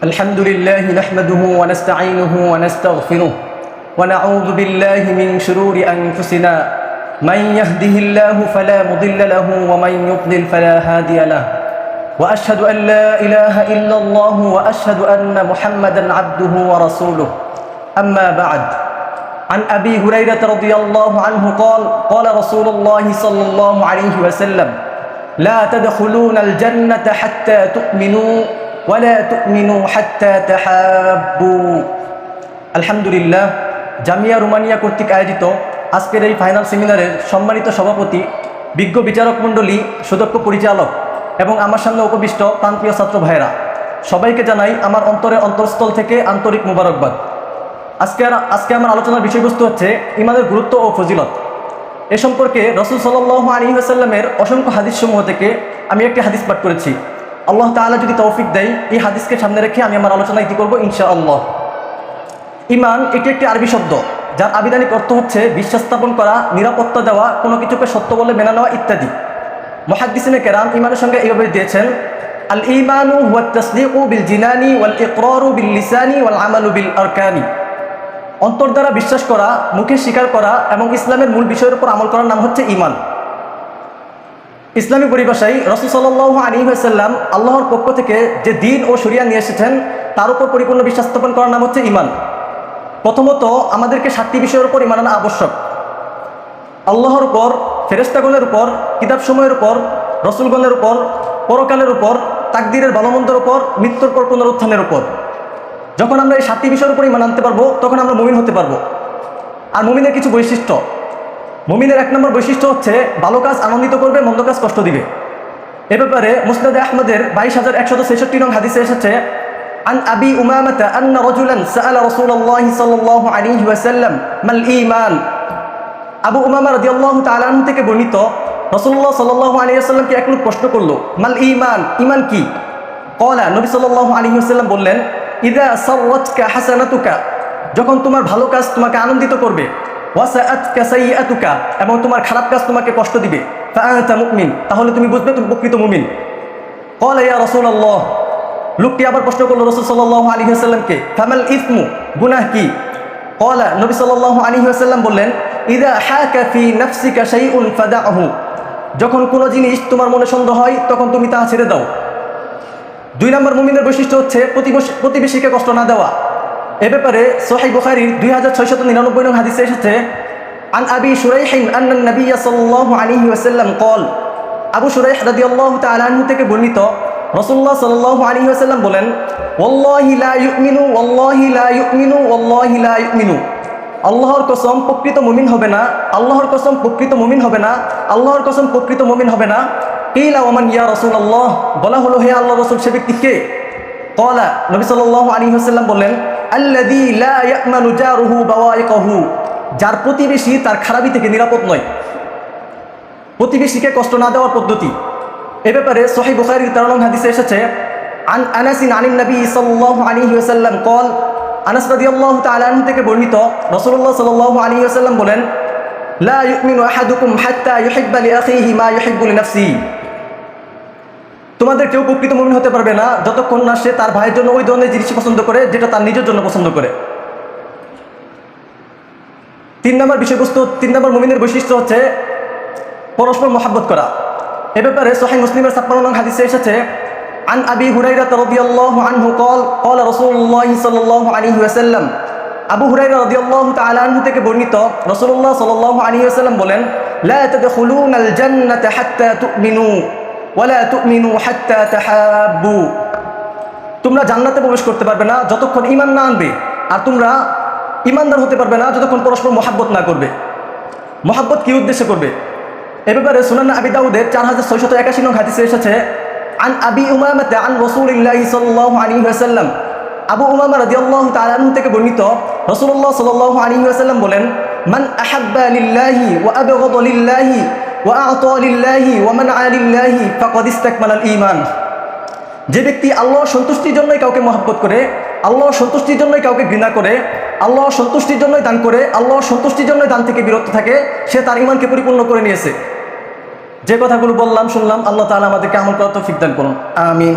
الحمد لله نحمده ونستعينه ونستغفره ونعوذ بالله من شرور أنفسنا. من يهده الله فلا مضل له ومن يضلل فلا هادي له. وأشهد أن لا إله إلا الله وأشهد أن محمدا عبده ورسوله. أما بعد عن أبي هريرة رضي الله عنه قال قال رسول الله صلى الله عليه وسلم لا تدخلون الجنة حتى تؤمنوا ولا تؤمنوا حتى تحابوا الحمد لله জামিয়া রুমানিয়া কর্তৃক আয়োজিত আজকের এই ফাইনাল সেমিনারের সম্মানিত সভাপতি, বিজ্ঞ বিচারক মণ্ডলী, সুদক্ষ পরিচালক এবং আমার সামনে উপবিষ্ট প্রান্তীয় ছাত্র ভাইরা সবাইকে জানাই আমার অন্তরে অন্তরস্থল থেকে আন্তরিক মুবারকবাদ। আজকে আজকে আমার আলোচনার বিষয়বস্তু হচ্ছে ইমানের গুরুত্ব ও ফজিলত। এ সম্পর্কে রসুল সাল্লাহ সাল্লামের অসংখ্য অসংখ্য হাদিসসমূহ থেকে আমি একটি হাদিস পাঠ করেছি। আল্লাহ তাআলা যদি তৌফিক দেয়, এই হাদিসকে সামনে রেখে আমি আমার আলোচনা ইতি করব? ইনশা আল্লাহ ইমান এটি একটি আরবি শব্দ, যার আবিধানিক অর্থ হচ্ছে বিশ্বাস স্থাপন করা, নিরাপত্তা দেওয়া, কোনো কিছুকে সত্য বলে মেনে নেওয়া ইত্যাদি। মহাদ্দিসিনে কেরাম ইমানের সঙ্গে এইভাবে দিয়েছেন আল ইমানু হুয়া তসলিকু বিল জিনানি ওয়াল ইকরারু বিল লিসানি ওয়াল আমালু বিল আরকানি অন্তর দ্বারা বিশ্বাস করা, মুখে স্বীকার করা এবং ইসলামের মূল বিষয়ের উপর আমল করার নাম হচ্ছে ইমান ইসলামী পরিভাষায় রসুল সাল্লাহ আলী সাল্লাম আল্লাহর পক্ষ থেকে যে দিন ও শরিয়া নিয়ে এসেছেন, তার উপর পরিপূর্ণ বিশ্বাস স্থাপন করার নাম হচ্ছে ইমান প্রথমত, আমাদেরকে সাতটি বিষয়ের উপর ইমান আনা আবশ্যক। আল্লাহর উপর ফেরেস্তাগণের উপর, কিতাবসমূহের উপর, রসুলগণের উপর, পরকালের উপর, তাকদিরের ভালোমন্দের উপর, মৃত্যুর পর পুনরুত্থানের উপর। যখন আমরা এই সাতটি বিষয়ের উপর ইমান আনতে পারব, তখন আমরা মুমিন হতে পারব। আর মুমিনের কিছু বৈশিষ্ট্য। মুমিনের এক নম্বর বৈশিষ্ট্য হচ্ছে ভালো কাজ আনন্দিত করবে মন্দ কাজ কষ্ট দিবে এ ব্যাপারে মুসনাদ আহমদের বাইশ হাজার একশত ছেষট্টি নং হাদিসে এসেছে عن أبي أمامة أن رجلا سأل رسول الله صلى الله عليه وسلم ما الإيمان আবু উমামা রাদিয়াল্লাহু তাআলা আনহু থেকে বর্ণিত রাসূলুল্লাহ সাল্লাল্লাহু আলাইহি ওয়াসাল্লামকে এক লোক প্রশ্ন করলো মাল ঈমান ঈমান কি কলা নবী সাল্লাল্লাহু আলাইহি ওয়াসাল্লাম বললেন ইদা সাররাতকা হাসানাতুকা যখন তোমার ভালো কাজ তোমাকে আনন্দিত করবে ওয়াসাআতকা সাইয়্যাতুকা এবং তোমার খারাপ কাজ তোমাকে কষ্ট দিবে। তাহলে তুমি বুঝবে তুমি প্রকৃত মুমিন। কলা লোকটি আবার প্রশ্ন করল, রসুল সাল্লাল্লাহু আলাইহি ওয়াসাল্লামকে ফামাল ইসমু, গুনাহ কি? কলা নবী সাল্লাল্লাহু আলাইহি ওয়াসাল্লাম বললেন, ইদা হাকা ফি নাফসিকা শাইউন ফাদাহু যখন কোনো জিনিস তোমার মনে সন্দেহ হয়, তখন তুমি তা ছেড়ে দাও। দুই নম্বর মুমিনের বৈশিষ্ট্য হচ্ছে প্রতিবেশী প্রতিবেশীকে কষ্ট না দেওয়া। এ ব্যাপারে সোহাই বুখারির দুই হাজার ছয়শত নিরানব্বই নং হাদিসে এসেছে, আন আবি সুরাইহিন আন্নান নবিয়া সাল্লাল্লাহু আলাইহি ওয়াসাল্লাম কল আবু সুরাইহ রাদিয়াল্লাহু তাআলা আনহু থেকে বর্ণিত রাসূলুল্লাহ সাল্লাল্লাহু আলাইহি ওয়াসাল্লাম বলেন, ওয়াল্লাহি লা ইউমিনু, ওয়াল্লাহি লা ইউমিনু, ওয়াল্লাহি লা ইউমিনু। আল্লাহর কসম প্রকৃত মুমিন হবে না, আল্লাহর কসম প্রকৃত মুমিন হবে না, আল্লাহর কসম প্রকৃত মুমিন হবে না। কিলা ওমান ইয়া রাসূলুল্লাহ? বলা হলো, হে আল্লাহ রাসূল, সে ব্যক্তি কে? কলা নবী সাল্লাল্লাহু আলাইহি ওয়াসাল্লাম বললেন আল্লাযী লা ইয়ামানু জারুহু বাওয়াইকাহু। যার প্রতিবেশী তার খারাপি থেকে নিরাপদ নয়। প্রতিবেশীকে কষ্ট না দেওয়ার পদ্ধতি। এ ব্যাপারে সহি বুখারির তেরো নং হাদিসে এসেছে, আন আনাসিন আনিন নবী সাল্লাল্লাহু আলাইহি ওয়াসাল্লাম কল আনাস রাদিয়াল্লাহু তাআলা আনহু থেকে বর্ণিত রাসূলুল্লাহ সাল্লাল্লাহু আলাইহি ওয়াসাল্লাম বলেন, লা ইউমিনু আহাদুকুম হাত্তা ইউহিব্বা লিআখিহি মা ইউহিব্বু লিনাফসিহি তোমাদের কেউ প্রকৃত মুমিন হতে পারবে না, যতক্ষণ না সে তার ভাইয়ের জন্য ওই ধরনের জিনিস পছন্দ করে, যেটা তার নিজের জন্য পছন্দ করে। তিন নম্বর বিষয়বস্তু, তিন নম্বর মুমিনের বৈশিষ্ট্য হচ্ছে পরস্পর মহাব্বত করা। এ ব্যাপারে সোহাই মুসলিমের ছাপ্পান্ন নং হাদিসে এসেছে, আন আবি হুরাইরা রাদিয়াল্লাহু আনহু কল কল রাসূলুল্লাহ সাল্লাল্লাহু আলাইহি ওয়াসাল্লাম। আবু হুরাইরা রাদিয়াল্লাহু তাআলা আনহু থেকে বর্ণিত রাসূলুল্লাহ সাল্লাল্লাহু আলাইহি ওয়াসাল্লাম বলেন, লা তাদখুলুনাল জান্নাতা হাত্তা তুমিনু। ওয়ালা তুমিনু হাত্তা তাহাব্বু। তোমরা জান্নাতে প্রবেশ করতে পারবে না যতক্ষণ ইমান না আনবে, আর তোমরা ইমানদার হতে পারবে না যতক্ষণ পরস্পর মহাব্বত না করবে। মহাব্বত কি উদ্দেশ্যে করবে? এ ব্যাপারে সুনান আবি দাউদের চার হাজার ছয়শত একাশি নং হাদিসে এসেছে, আন আবি উমামাতে আন রসুলিল্লাহ সাল্লাল্লাহু আলাইহি ওয়াসাল্লাম। আবু উমামা রাদিয়াল্লাহু তাআলা আনহু থেকে বর্ণিত, রাসূলুল্লাহ সাল্লাল্লাহু আলাইহি ওয়াসাল্লাম বলেন, মান আহাব্বা লিল্লাহি ওয়া আবগাদা লিল্লাহি ঈমান। যে ব্যক্তি আল্লাহ সন্তুষ্টির জন্যই কাউকে মহাব্বত করে আল্লাহ সন্তুষ্টির জন্যই কাউকে ঘৃণা করে আল্লাহ সন্তুষ্টির জন্যই দান করে আল্লাহ সন্তুষ্টির জন্যই দান থেকে বিরত থাকে, সে তার ইমানকে পরিপূর্ণ করে নিয়েছে। যে কথাগুলো বললাম, শুনলাম, আল্লাহ তালা আমাদেরকে আমল করার তো ফিকদান করুন। আমিন।